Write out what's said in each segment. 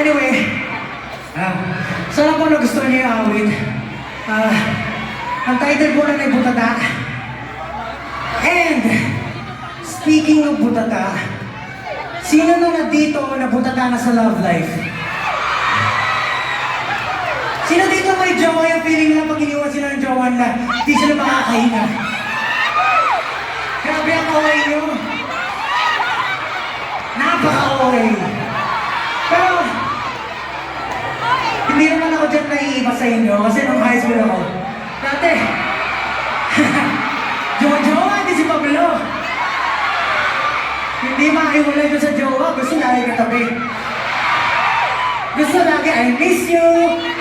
Anyway, ah, sana po nagustuhan niyo yung awit. Ah, ang title po na ay Butata. And, speaking of Butata, sino na na dito na butata na sa love life? Sino dito may jowa yung feeling na pag iniwan sila ng jowa na di sila makakahinga? Grabe ang away nyo. Napaka-away. Pero, hindi naman ako dyan naiiba sa inyo kasi nung high school ako. Dati, jowa-jowa, hindi si Pablo. Hindi maiwalay doon sa jowa, gusto lagi katabi. Gusto lagi, I miss you,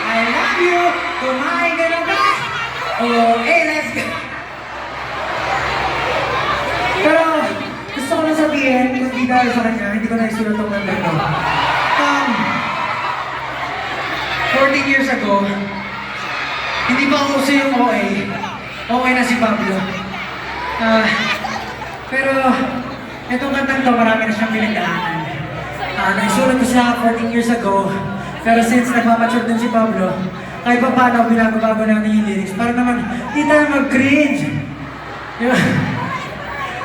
I love you, kumain ka na ba? Oh, hey, let's go. Pero, gusto ko lang sabihin, kung hindi dahil sa kanya, hindi ko na isulat ang ganda to. 14 years ago, hindi pa uso yung OA. Okay na si Pablo. Ah, pero, itong kantang to, marami na siyang pinagdaanan. Ah, naisulat ko siya 14 years ago, pero since nagmamature din si Pablo, kahit pa paano, binago-bago natin lyrics para naman, di tayo mag-cringe.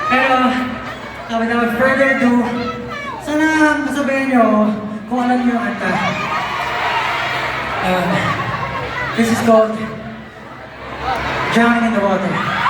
Pero, uh, without further ado, sana masabayan niyo ako kung alam niyo ang kanta. Uh, this is called Drowning in the Water.